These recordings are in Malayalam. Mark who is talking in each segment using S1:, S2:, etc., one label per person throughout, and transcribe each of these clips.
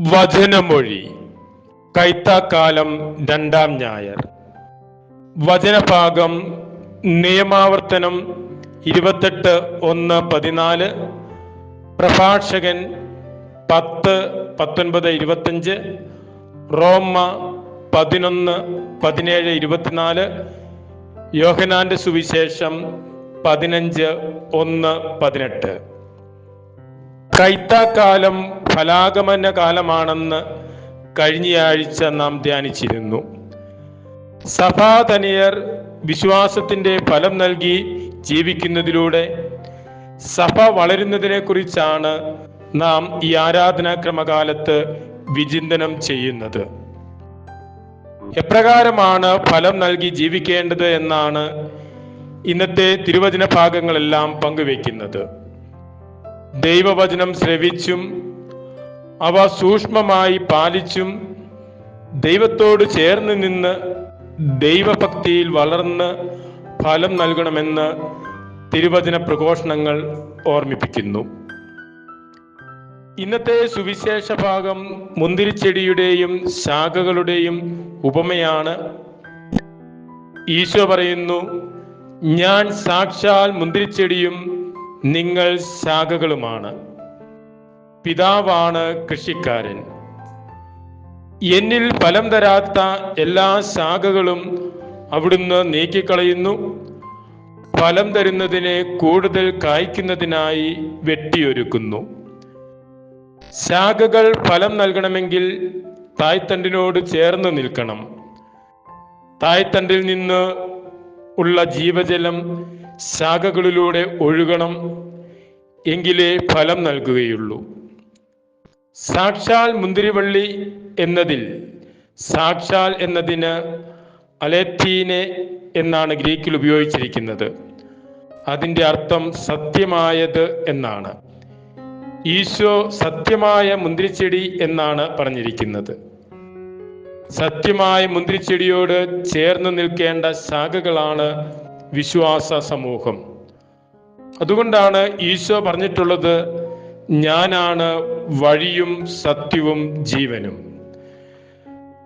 S1: വചനമൊഴി. കൈത്താക്കാലം രണ്ടാം ഞായർ. വചനഭാഗം നിയമാവർത്തനം ഇരുപത്തെട്ട് ഒന്ന് പതിനാല്. പ്രഭാഷകൻ പത്ത് പത്തൊൻപത് ഇരുപത്തഞ്ച്. റോമ പതിനൊന്ന് പതിനേഴ് ഇരുപത്തിനാല്. യോഹനാന്റെ സുവിശേഷം പതിനഞ്ച് ഒന്ന് പതിനെട്ട്. കൈത്താക്കാലം ഫലാഗമന കാലമാണെന്ന് കഴിഞ്ഞയാഴ്ച നാം ധ്യാനിച്ചിരുന്നു. സഭാതനിയർ വിശ്വാസത്തിന്റെ ഫലം നൽകി ജീവിക്കുന്നതിലൂടെ സഭ വളരുന്നതിനെ കുറിച്ചാണ് നാം ഈ ആരാധനാക്രമകാലത്ത് വിചിന്തനം ചെയ്യുന്നത്. എപ്രകാരമാണ് ഫലം നൽകി ജീവിക്കേണ്ടത് എന്നാണ് ഇന്നത്തെ തിരുവചന ഭാഗങ്ങളെല്ലാം പങ്കുവെക്കുന്നത് ദൈവവചനം ശ്രവിച്ചും അവ സൂക്ഷ്മമായി പാലിച്ചും ദൈവത്തോട് ചേർന്ന് നിന്ന് ദൈവഭക്തിയിൽ വളർന്ന് ഫലം നൽകണമെന്ന് തിരുവചന പ്രഘോഷണങ്ങൾ ഓർമ്മിപ്പിക്കുന്നു. ഇന്നത്തെ സുവിശേഷ ഭാഗം മുന്തിരിച്ചെടിയുടെയും ശാഖകളുടെയും ഉപമയാണ്. ഈശോ പറയുന്നു ഞാൻ സാക്ഷാൽ മുന്തിരിച്ചെടിയും നിങ്ങൾ ശാഖകളുമാണ്. പിതാവാണ് കൃഷിക്കാരൻ. എന്നിൽ ഫലം തരാത്ത എല്ലാ ശാഖകളും അവിടുന്ന് നീക്കിക്കളയുന്നു. ഫലം തരുന്നതിനെ കൂടുതൽ കായ്ക്കുന്നതിനായി വെട്ടിയൊരുക്കുന്നു. ശാഖകൾ ഫലം നൽകണമെങ്കിൽ തായ്തണ്ടിനോട് ചേർന്ന് നിൽക്കണം. തായ്തണ്ടിൽ നിന്ന് ഉള്ള ജീവജലം ശാഖകളിലൂടെ ഒഴുകണം. എങ്കിലേ ഫലം നൽകുകയുള്ളൂ. സാക്ഷാൽ മുന്തിരിവള്ളി എന്നതിൽ സാക്ഷാൽ എന്നതിന് അലേത്തീനെ എന്നാണ് ഗ്രീക്കിൽ ഉപയോഗിച്ചിരിക്കുന്നത്. അതിന്റെ അർത്ഥം സത്യമായത് എന്നാണ്. ഈശോ സത്യമായ മുന്തിരിച്ചെടി എന്നാണ് പറഞ്ഞിരിക്കുന്നത്. സത്യമായ മുന്തിരിച്ചെടിയോട് ചേർന്ന് നിൽക്കേണ്ട ശാഖകളാണ് വിശ്വാസ സമൂഹം. അതുകൊണ്ടാണ് ഈശോ പറഞ്ഞിട്ടുള്ളത് ഞാനാണ് വഴിയും സത്യവും ജീവനും.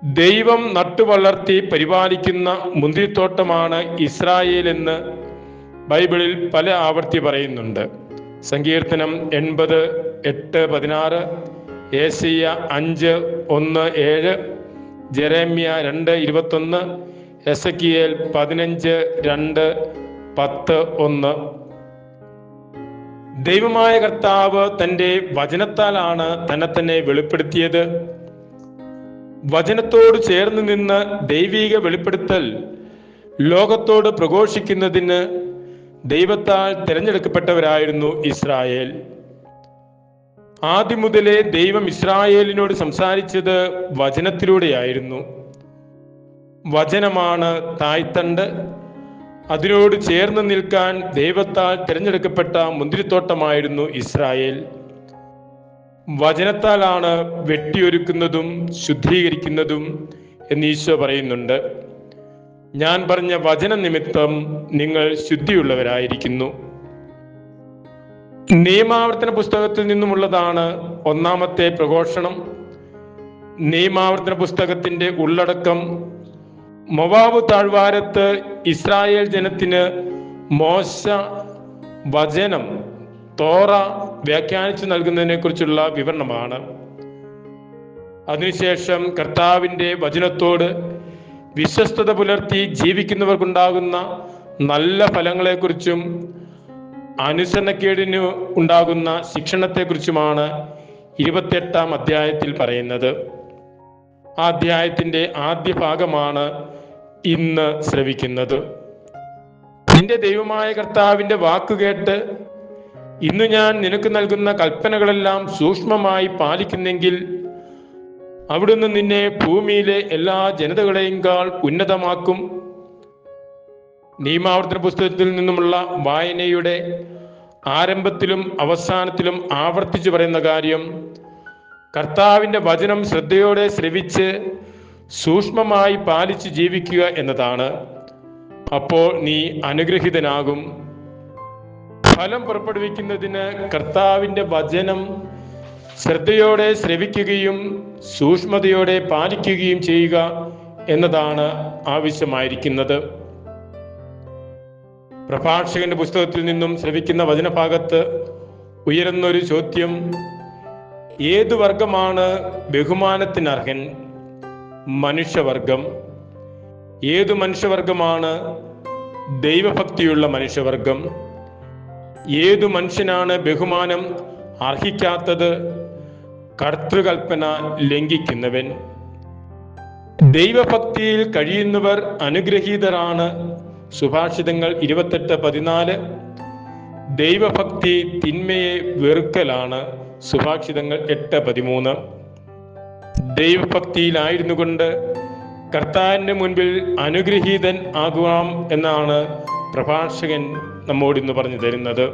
S1: ദൈവം നട്ടുവളർത്തി പരിപാലിക്കുന്ന മുന്തിരിത്തോട്ടമാണ് ഇസ്രായേൽ എന്ന് ബൈബിളിൽ പല ആവർത്തി പറയുന്നുണ്ട്. സങ്കീർത്തനം എൺപത് എട്ട് പതിനാറ് ഏസിയ അഞ്ച് ഒന്ന് ഏഴ് ജെറേമ്യ രണ്ട് ഇരുപത്തൊന്ന് എസക്കിയേൽ പതിനഞ്ച് രണ്ട് പത്ത് ഒന്ന്. ദൈവമായ കർത്താവ് തന്റെ വചനത്താലാണ് തന്നെ തന്നെ വെളിപ്പെടുത്തിയത്. വചനത്തോട് ചേർന്ന് നിന്ന് ദൈവീക വെളിപ്പെടുത്തൽ ലോകത്തോട് പ്രഘോഷിക്കുന്നതിന് ദൈവത്താൽ തിരഞ്ഞെടുക്കപ്പെട്ടവരായിരുന്നു ഇസ്രായേൽ. ആദ്യം മുതലേ ദൈവം ഇസ്രായേലിനോട് സംസാരിച്ചത് വചനത്തിലൂടെയായിരുന്നു. വചനമാണ് തായ്തണ്ട്. അതിനോട് ചേർന്ന് നിൽക്കാൻ ദൈവത്താൽ തിരഞ്ഞെടുക്കപ്പെട്ട മുന്തിരിത്തോട്ടമായിരുന്നു ഇസ്രായേൽ. വചനത്താലാണ് വെട്ടിയൊരുക്കുന്നതും ശുദ്ധീകരിക്കുന്നതും എന്ന് ഈശോ പറയുന്നുണ്ട്. ഞാൻ പറഞ്ഞ വചന നിമിത്തം നിങ്ങൾ ശുദ്ധിയുള്ളവരായിരിക്കുന്നു. നിയമാവർത്തന പുസ്തകത്തിൽ നിന്നുമുള്ളതാണ് ഒന്നാമത്തെ പ്രഘോഷണം. നിയമാവർത്തന പുസ്തകത്തിന്റെ ഉള്ളടക്കം മൊവാബ് താഴ്വാരത്ത് ഇസ്രായേൽ ജനത്തിന് മോശ വചനം തോറ വ്യാഖ്യാനിച്ചു നൽകുന്നതിനെ കുറിച്ചുള്ള വിവരണമാണ്. അതിനുശേഷം കർത്താവിന്റെ വചനത്തോട് വിശ്വസ്തത പുലർത്തി ജീവിക്കുന്നവർക്കുണ്ടാകുന്ന നല്ല ഫലങ്ങളെക്കുറിച്ചും അനുസരണക്കേടിന് ഉണ്ടാകുന്ന ശിക്ഷണത്തെക്കുറിച്ചുമാണ് ഇരുപത്തെട്ടാം അധ്യായത്തിൽ പറയുന്നത്. ആ അധ്യായത്തിന്റെ ആദ്യ ഭാഗമാണ് ഇന്ന് ശ്രവിക്കുന്നത്. നിന്റെ ദൈവമായ കർത്താവിന്റെ വാക്കുകേട്ട് ഇന്ന് ഞാൻ നിനക്ക് നൽകുന്ന കൽപ്പനകളെല്ലാം സൂക്ഷ്മമായി പാലിക്കുന്നെങ്കിൽ അവിടുന്ന് നിന്നെ ഭൂമിയിലെ എല്ലാ ജനതകളെയും കാൾ ഉന്നതമാക്കും. നിയമാവർത്തന പുസ്തകത്തിൽ നിന്നുമുള്ള വായനയുടെ ആരംഭത്തിലും അവസാനത്തിലും ആവർത്തിച്ചു പറയുന്ന കാര്യം കർത്താവിന്റെ വചനം ശ്രദ്ധയോടെ ശ്രവിച്ച് സൂക്ഷ്മമായി പാലിച്ച് ജീവിക്കുക എന്നതാണ്. അപ്പോൾ നീ അനുഗ്രഹിതനാകും. ഫലം പുറപ്പെടുവിക്കുന്നതിന് കർത്താവിന്റെ വചനം ശ്രദ്ധയോടെ ശ്രവിക്കുകയും സൂക്ഷ്മതയോടെ പാലിക്കുകയും ചെയ്യുക എന്നതാണ് ആവശ്യമായിരിക്കുന്നത്. പ്രഭാഷകന്റെ പുസ്തകത്തിൽ നിന്നും ശ്രവിക്കുന്ന വചനഭാഗത്ത് ഉയരുന്നൊരു ചോദ്യം ഏതു വർഗമാണ് ബഹുമാനത്തിനർഹൻ? മനുഷ്യവർഗം. ഏതു മനുഷ്യവർഗമാണ് ദൈവഭക്തിയുള്ള മനുഷ്യവർഗം? ഏതു മനുഷ്യനാണ് ബഹുമാനം അർഹിക്കാത്തത്? കർത്തൃകൽപ്പന ലംഘിക്കുന്നവൻ. ദൈവഭക്തിയിൽ കഴിയുന്നവർ അനുഗ്രഹീതരാണ്. സുഭാഷിതങ്ങൾ ഇരുപത്തെട്ട് പതിനാല്. ദൈവഭക്തി തിന്മയെ വെറുക്കലാണ് സുഭാഷിതങ്ങൾ എട്ട് പതിമൂന്ന്. ദൈവഭക്തിയിലായിരുന്നു കൊണ്ട് കർത്താവിന്റെ മുൻപിൽ അനുഗ്രഹീതൻ ആകുവാം എന്നാണ് പ്രഭാഷകൻ നമ്മോട് ഇന്ന് പറഞ്ഞു തരുന്നത്.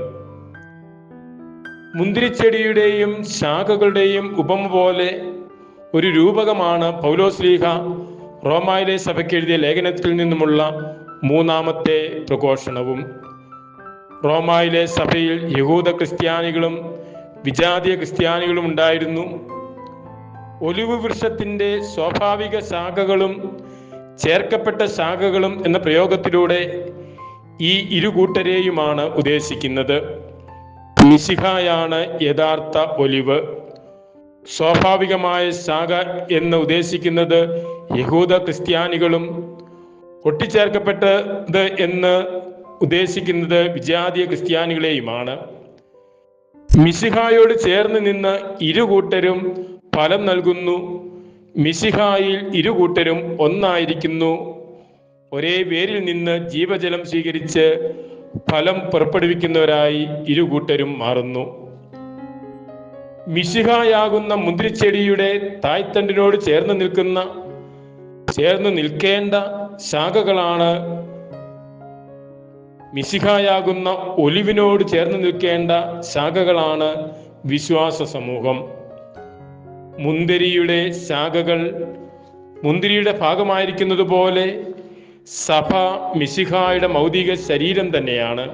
S1: മുന്തിരിച്ചെടിയുടെയും ശാഖകളുടെയും ഉപമ പോലെ ഒരു രൂപകമാണ് പൗലോസ്ലീഹ റോമായിലെ സഭയ്ക്ക് എഴുതിയ ലേഖനത്തിൽ നിന്നുമുള്ള മൂന്നാമത്തെ പ്രഘോഷണവും. റോമായിലെ സഭയിൽ യഹൂദ ക്രിസ്ത്യാനികളും വിജാതീയ ക്രിസ്ത്യാനികളും ഉണ്ടായിരുന്നു. ഒലിവ് വൃക്ഷത്തിന്റെ സ്വാഭാവിക ശാഖകളും ചേർക്കപ്പെട്ട ശാഖകളും എന്ന പ്രയോഗത്തിലൂടെ ഈ ഇരുകൂട്ടരെയുമാണ് ഉദ്ദേശിക്കുന്നത്. മിശിഹായാണ് യഥാർത്ഥ ഒലിവ്. സ്വാഭാവികമായ ശാഖ എന്ന് ഉദ്ദേശിക്കുന്നത് യഹൂദ ക്രിസ്ത്യാനികളും ഒട്ടിച്ചേർക്കപ്പെട്ടത് എന്ന് ഉദ്ദേശിക്കുന്നത് വിജാതീയ ക്രിസ്ത്യാനികളെയുമാണ്. മിശിഹായോട് ചേർന്ന് നിന്ന് ഇരുകൂട്ടരും ഫലം നൽകുന്നു. മിശിഹായിൽ ഇരുകൂട്ടരും ഒന്നായിരിക്കുന്നു. ഒരേ വേരിൽ നിന്ന് ജീവജലം സ്വീകരിച്ച് ഫലം പുറപ്പെടുവിക്കുന്നവരായി ഇരുകൂട്ടരും മാറുന്നു. മിശിഹായാകുന്ന മുന്തിരിച്ചെടിയുടെ തായ്തണ്ടിനോട് ചേർന്ന് നിൽക്കുന്ന ചേർന്ന് നിൽക്കേണ്ട ശാഖകളാണ് മിശിഹായാകുന്ന ഒലിവിനോട് ചേർന്ന് നിൽക്കേണ്ട ശാഖകളാണ് വിശ്വാസ സമൂഹം. മുന്തിരിയുടെ ശാഖകൾ മുന്തിരിയുടെ ഭാഗമായിരിക്കുന്നത് പോലെ സഭ മിശിഹായുടെ മൗതിക ശരീരം തന്നെയാണ്.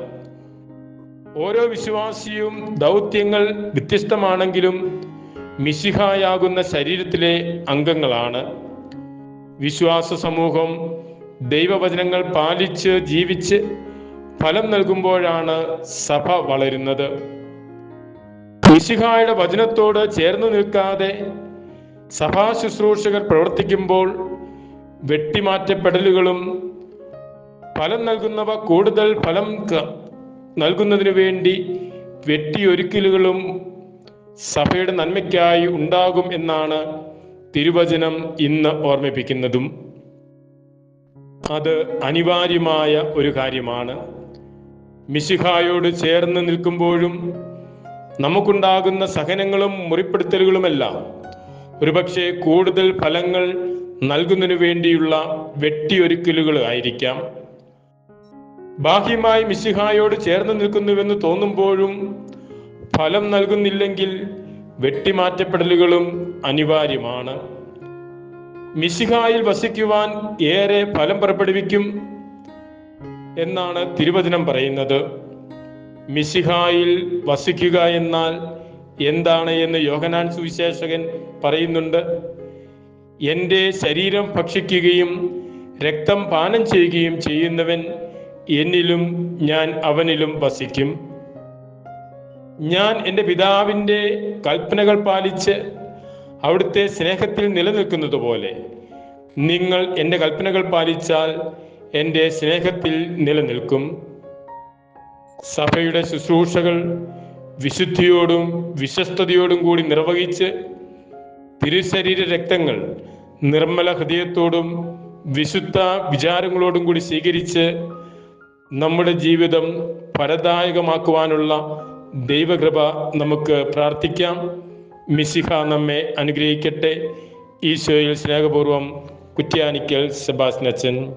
S1: ഓരോ വിശ്വാസിയും ദൗത്യങ്ങൾ വ്യത്യസ്തമാണെങ്കിലും മിശിഹായാകുന്ന ശരീരത്തിലെ അംഗങ്ങളാണ്. വിശ്വാസ സമൂഹം ദൈവവചനങ്ങൾ പാലിച്ച് ജീവിച്ച് ഫലം നൽകുമ്പോഴാണ് സഭ വളരുന്നത്. മിശിഹായുടെ വചനത്തോട് ചേർന്ന് നിൽക്കാതെ സഭാ ശുശ്രൂഷകർ പ്രവർത്തിക്കുമ്പോൾ വെട്ടിമാറ്റപ്പെടലുകളും ഫലം നൽകുന്നവ കൂടുതൽ ഫലം നൽകുന്നതിന് വേണ്ടി വെട്ടിയൊരുക്കലുകളും സഭയുടെ നന്മയ്ക്കായി ഉണ്ടാകും എന്നാണ് തിരുവചനം ഇന്ന് ഓർമ്മിപ്പിക്കുന്നതും. അത് അനിവാര്യമായ ഒരു കാര്യമാണ്. മിശിഹായോട് ചേർന്ന് നിൽക്കുമ്പോഴും നമുക്കുണ്ടാകുന്ന സഹനങ്ങളും മുറിപ്പെടുത്തലുകളുമെല്ലാം ഒരുപക്ഷെ കൂടുതൽ ഫലങ്ങൾ നൽകുന്നതിനു വേണ്ടിയുള്ള വെട്ടിയൊരുക്കലുകൾ ആയിരിക്കാം. ബാഹ്യമായി മിശിഹായോട് ചേർന്ന് നിൽക്കുന്നുവെന്ന് തോന്നുമ്പോഴും ഫലം നൽകുന്നില്ലെങ്കിൽ വെട്ടിമാറ്റപ്പെടലുകളും അനിവാര്യമാണ്. മിശിഹായിൽ വസിക്കുവാൻ ഏറെ ഫലം പുറപ്പെടുവിക്കും എന്നാണ് തിരുവചനം പറയുന്നത്. മിശിഹായിൽ വസിക്കുക എന്നാൽ എന്താണ് എന്ന് യോഹനാൻ സുവിശേഷകൻ പറയുന്നുണ്ട്. എന്റെ ശരീരം ഭക്ഷിക്കുകയും രക്തം പാനം ചെയ്യുകയും ചെയ്യുന്നവൻ എന്നിലും ഞാൻ അവനിലും വസിക്കും. ഞാൻ എന്റെ പിതാവിന്റെ കൽപ്പനകൾ പാലിച്ച് അവിടുത്തെ സ്നേഹത്തിൽ നിലനിൽക്കുന്നത് പോലെ നിങ്ങൾ എന്റെ കൽപ്പനകൾ പാലിച്ചാൽ എന്റെ സ്നേഹത്തിൽ നിലനിൽക്കും. സഭയുടെ ശുശ്രൂഷകൾ വിശുദ്ധിയോടും വിശ്വസ്തയോടും കൂടി നിർവഹിച്ച് തിരുശരീര രക്തങ്ങൾ നിർമ്മല ഹൃദയത്തോടും വിശുദ്ധ വിചാരങ്ങളോടും കൂടി സ്വീകരിച്ച് നമ്മുടെ ജീവിതം ഫലദായകമാക്കുവാനുള്ള ദൈവകൃപ നമുക്ക് പ്രാർത്ഥിക്കാം. മിസിഹ നമ്മെ അനുഗ്രഹിക്കട്ടെ. ഈശോയിൽ സ്നേഹപൂർവം കുറ്റ്യാനിക്കൽ സെബാസ്നച്ചൻ